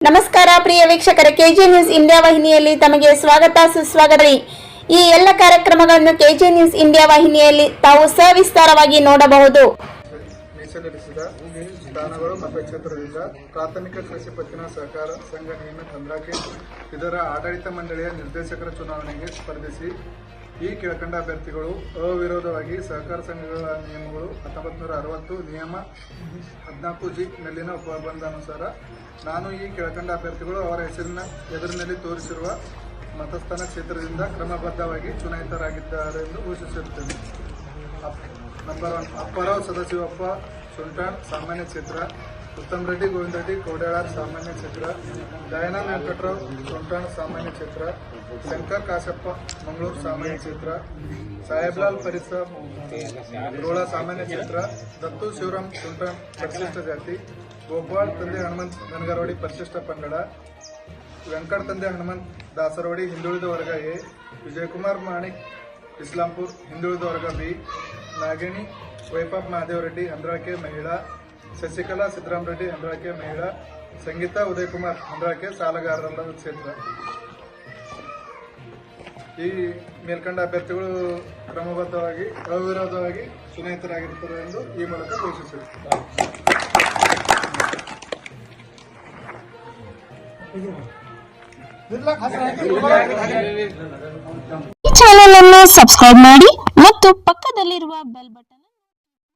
ನಮಸ್ಕಾರ ಪ್ರಿಯ ವೀಕ್ಷಕರ KG news India ವಾಹಿನಿಯಲ್ಲಿ ತಮಗೆ ಸ್ವಾಗತ, ಸುಸ್ವಾಗತ ಈ ಎಲ್ಲ ಕಾರ್ಯಕ್ರಮಗಳನ್ನು ಕೆಜಿ ನ್ಯೂಸ್ ಇಂಡಿಯಾ ವಾಹಿನಿಯಲ್ಲಿ ತಾವು ಸವಿಸ್ತಾರವಾಗಿ ನೋಡಬಹುದು. ಸ್ಥಾನಗಳು ಮತಕ್ಷೇತ್ರದಿಂದ ಪ್ರಾಥಮಿಕ ಕೃಷಿ ಪತ್ತಿನ ಸಹಕಾರ ಸಂಘ ಇದರ ಆಡಳಿತ ಮಂಡಳಿಯ ನಿರ್ದೇಶಕರ ಚುನಾವಣೆಗೆ ಸ್ಪರ್ಧಿಸಿ ಈ ಕೆಳಕಂಡ ಅಭ್ಯರ್ಥಿಗಳು ಅವಿರೋಧವಾಗಿ ಸಹಕಾರ ಸಂಘಗಳ ನಿಯಮಗಳು ಹತ್ತೊಂಬತ್ತು ನೂರ ಅರವತ್ತು ನಿಯಮ ಹದಿನಾಲ್ಕು ಜಿ ನಲ್ಲಿನ ಒಪ್ಪಂದಾನುಸಾರ ನಾನು ಈ ಕೆಳಕಂಡ ಅಭ್ಯರ್ಥಿಗಳು ಅವರ ಹೆಸರಿನ ಎದುರಿನಲ್ಲಿ ತೋರಿಸಿರುವ ಮತಸ್ಥಾನ ಕ್ಷೇತ್ರದಿಂದ ಕ್ರಮಬದ್ಧವಾಗಿ ಚುನಾಯಿತರಾಗಿದ್ದಾರೆ ಎಂದು ಘೋಷಿಸುತ್ತೇನೆ ನಂಬರ್ ಒನ್ ಅಪ್ಪರಾವ್ ಸದಾಶಿವಪ್ಪ ಸುಲ್ತಾನ್, ಸಾಮಾನ್ಯ ಕ್ಷೇತ್ರ. उत्तम रेड्डी गोविंद रेड्डी कोड्याळार सामान्य क्षेत्र दयानंद वेंकटराव सोंटण सामान्य क्षेत्र शंकर कासप्प मंगळूर सामान्य क्षेत्र साहेबलाल परिसर रोळा सामान्य क्षेत्र दत्तू शिवराम सोंटण परिशिष्ट जाती गोपाळ तंदे हनुमंत धनगरवाडी परिशिष्ट पंगडा व्यंकट तंदे हनुमंत दासरवाडी हिंदुळिद वर्ग ए विजयकुमार माणिक इस्लामपूर हिंदुळिद वर्ग बी नागिणी वैपाप महादेव रेड्डी अंधराळके महिळा ಶಶಿಕಲಾ ಸಿದ್ದರಾಮ್ ರೆಡ್ಡಿ ಹಂದ್ರಾಕೆ ಮಹಿಳಾ ಸಂಗೀತಾ, ಉದಯಕುಮಾರ್, ಅಂದ್ರಾಕೆ ಸಾಲಗಾರರಲ್ಲ ಕ್ಷೇತ್ರ. ಈ ಮೇಲ್ಕಂಡ ಅಭ್ಯರ್ಥಿಗಳು ಕ್ರಮಬದ್ಧವಾಗಿ, ಅವಿರೋಧವಾಗಿ ಚುನಾಯಿತರಾಗಿರುತ್ತಾರೆ ಎಂದು ಈ ಮೂಲಕ ಘೋಷಿಸಿದರು ಈ ಚಾನೆಲ್ ಅನ್ನು ಸಬ್ಸ್ಕ್ರೈಬ್ ಮಾಡಿ ಮತ್ತು ಪಕ್ಕದಲ್ಲಿರುವ ಬೆಲ್ ಬಟನ್